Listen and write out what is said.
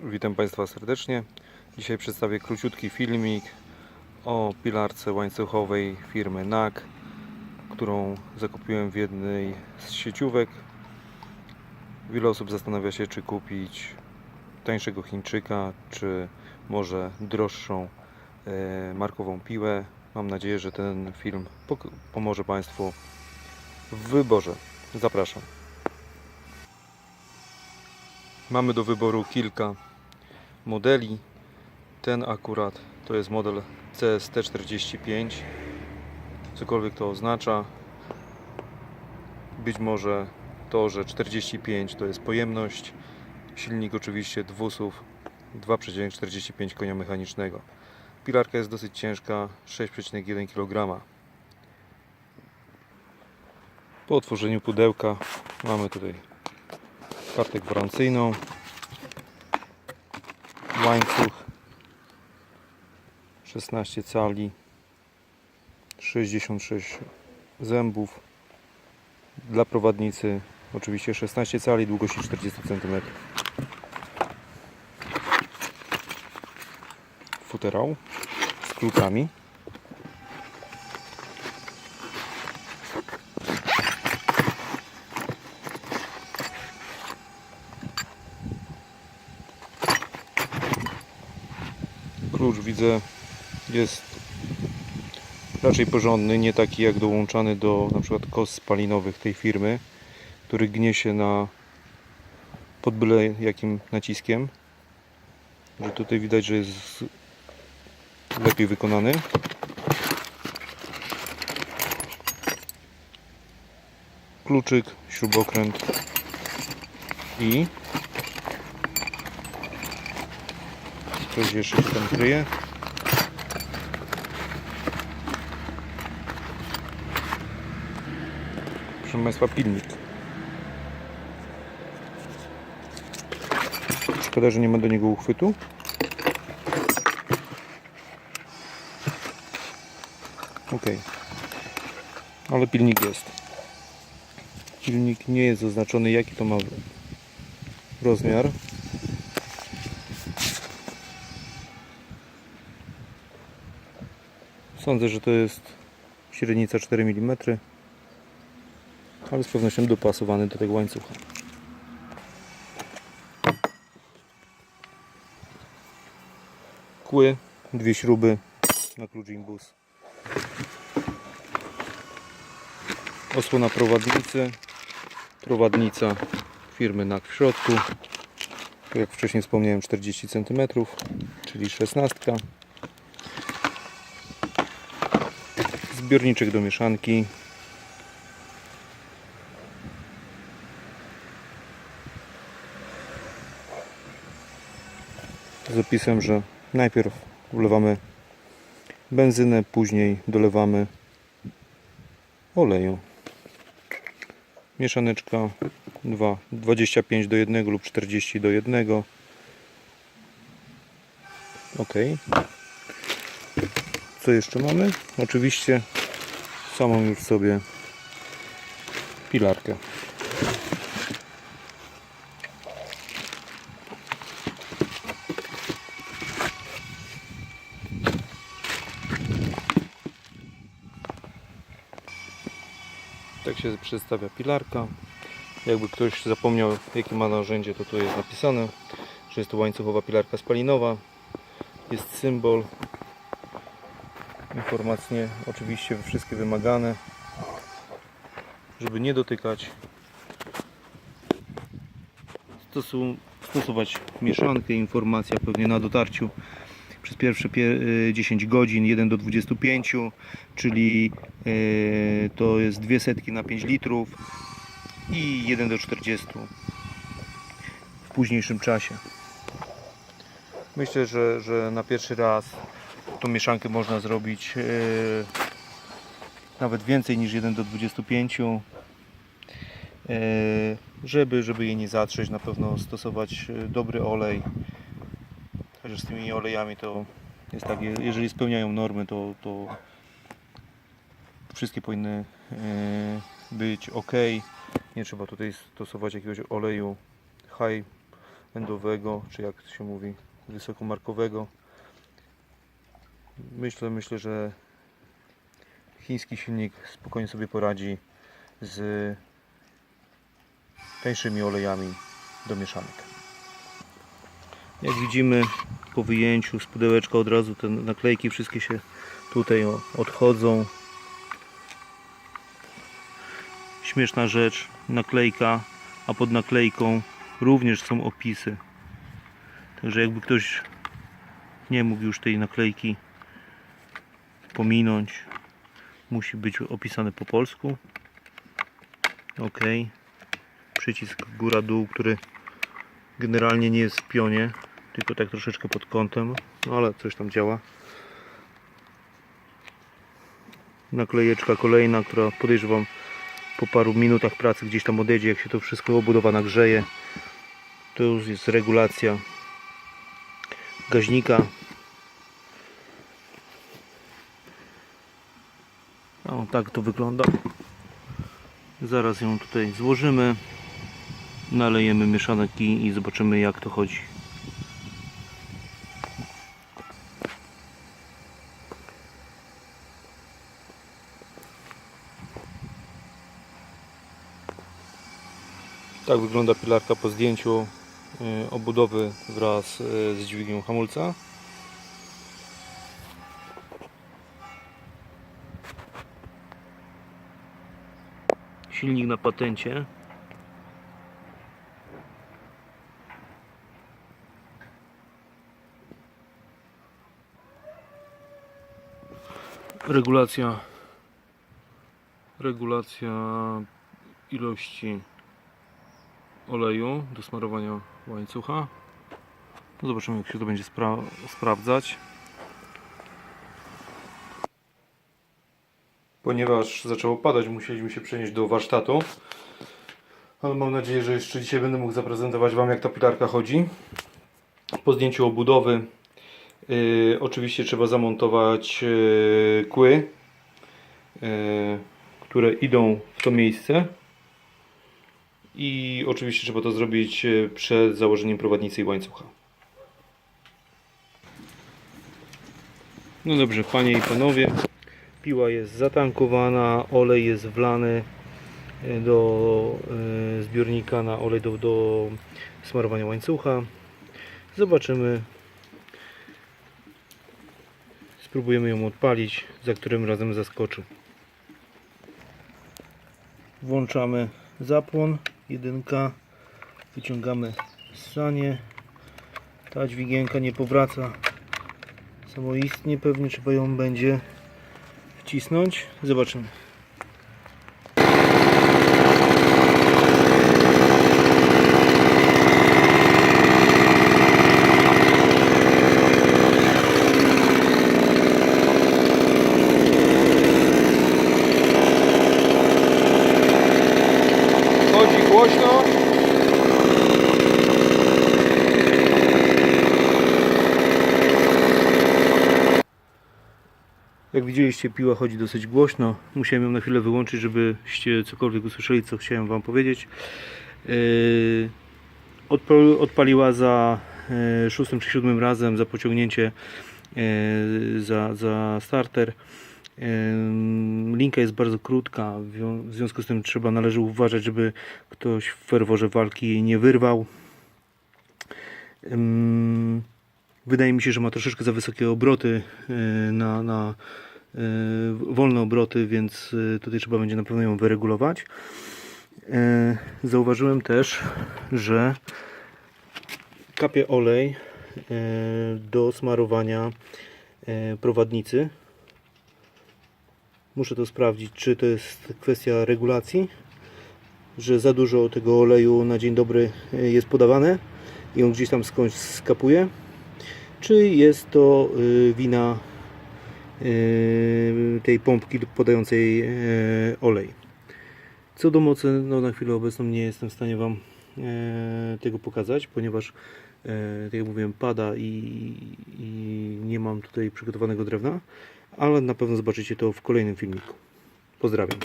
Witam Państwa serdecznie. Dzisiaj przedstawię króciutki filmik o pilarce łańcuchowej firmy NAK, którą zakupiłem w jednej z sieciówek. Wiele osób zastanawia się, czy kupić tańszego Chińczyka, czy może droższą e, markową piłę. Mam nadzieję, że ten film pomoże Państwu w wyborze. Zapraszam. Mamy do wyboru kilka modeli. Ten akurat to jest model CST45. Cokolwiek to oznacza. Być może to, że 45 to jest pojemność. Silnik oczywiście dwusów 2,45 konia mechanicznego. Pilarka jest dosyć ciężka 6,1 kg. Po otworzeniu pudełka mamy tutaj kartę gwarancyjną, łańcuch 16 cali, 66 zębów dla prowadnicy, oczywiście 16 cali, długości 40 cm. Futerał z kluczami. Klucz widzę jest raczej porządny, nie taki jak dołączany do na przykład kos spalinowych tej firmy, który gnie się na pod byle jakim naciskiem. Że tutaj widać, że jest lepiej wykonany. Kluczyk, śrubokręt i coś jeszcze się tam kryje. Proszę Państwa, pilnik. Szkoda, że nie ma do niego uchwytu. Ok. Ale pilnik jest. Pilnik nie jest zaznaczony jaki to ma rozmiar. Sądzę, że to jest średnica 4 mm, ale z pewnością dopasowany do tego łańcucha. Kły, dwie śruby na klucz imbus. Osłona prowadnicy, prowadnica firmy NAK w środku. Jak wcześniej wspomniałem 40 cm, czyli 16 zbiorniczek do mieszanki. Z opisem, że najpierw wlewamy benzynę, później dolewamy oleju. Mieszaneczka 2, 25 do 1 lub 40 do 1. Ok. Co jeszcze mamy? Oczywiście samą już sobie pilarkę. Tak się przedstawia pilarka. Jakby ktoś zapomniał jakie ma narzędzie, to tu jest napisane, że jest to łańcuchowa pilarka spalinowa. Jest symbol informacje oczywiście wszystkie wymagane żeby nie dotykać stosować mieszankę informacja pewnie na dotarciu przez pierwsze pie- y, 10 godzin 1 do 25 czyli y, to jest dwie setki na 5 litrów i 1 do 40 w późniejszym czasie. Myślę, że, że na pierwszy raz tą mieszankę można zrobić e, nawet więcej niż 1 do 25 e, żeby, żeby jej nie zatrzeć na pewno stosować e, dobry olej. Chociaż z tymi olejami to jest tak, je- jeżeli spełniają normy to, to wszystkie powinny być ok. Nie trzeba tutaj stosować jakiegoś oleju high endowego, czy jak to się mówi, wysokomarkowego. Myślę, myślę, że chiński silnik spokojnie sobie poradzi z tańszymi olejami do mieszanek. Jak widzimy po wyjęciu z pudełeczka od razu te naklejki wszystkie się tutaj odchodzą. Śmieszna rzecz, naklejka, a pod naklejką również są opisy. Także jakby ktoś nie mógł już tej naklejki pominąć, musi być opisane po polsku. OK. Przycisk góra-dół, który generalnie nie jest w pionie, tylko tak troszeczkę pod kątem, no ale coś tam działa. Naklejeczka kolejna, która podejrzewam po paru minutach pracy gdzieś tam odejdzie, jak się to wszystko obudowa nagrzeje. To już jest regulacja gaźnika. O, tak to wygląda. Zaraz ją tutaj złożymy. Nalejemy mieszanki i zobaczymy jak to chodzi. Tak wygląda pilarka po zdjęciu y, obudowy wraz y, z dźwignią hamulca. Silnik na patencie. Regulacja regulacja ilości oleju do smarowania łańcucha. No Zobaczymy jak się to będzie spra sprawdzać. Ponieważ zaczęło padać, musieliśmy się przenieść do warsztatu. Ale mam nadzieję, że jeszcze dzisiaj będę mógł zaprezentować Wam jak ta pilarka chodzi. Po zdjęciu obudowy yy, oczywiście trzeba zamontować yy, kły, yy, które idą w to miejsce. I oczywiście trzeba to zrobić przed założeniem prowadnicy i łańcucha. No dobrze, panie i panowie. Piła jest zatankowana, olej jest wlany e, do e, zbiornika na olej do, do smarowania łańcucha. Zobaczymy. Spróbujemy ją odpalić, za którym razem zaskoczy. Włączamy zapłon, jedynka, wyciągamy sanie, ta dźwigienka nie powraca samoistnie, pewnie trzeba ją będzie wcisnąć, zobaczymy. Chodzi głośno. Jak widzieliście, piła chodzi dosyć głośno. Musiałem ją na chwilę wyłączyć, żebyście cokolwiek usłyszeli, co chciałem Wam powiedzieć. Yy, odpa- Odpaliła za yy, szóstym czy siódmym razem za pociągnięcie yy, za, za starter. Linka jest bardzo krótka, w zwią- w związku z tym trzeba należy uważać, żeby ktoś w ferworze walki jej nie wyrwał. Wydaje mi się, że ma troszeczkę za wysokie obroty na, na wolne obroty, więc yy, tutaj trzeba będzie na pewno ją wyregulować. Yy, Zauważyłem też, że kapie olej do smarowania prowadnicy Muszę to sprawdzić, czy to jest kwestia regulacji, że za dużo tego oleju na dzień dobry jest podawane i on gdzieś tam skądś skapuje, czy jest to y, wina y, tej pompki podającej e, olej. Co do mocy, no na chwilę obecną nie jestem w stanie Wam e, tego pokazać, ponieważ e, tak jak mówiłem, pada i, i nie mam tutaj przygotowanego drewna, ale na pewno zobaczycie to w kolejnym filmiku. Pozdrawiam.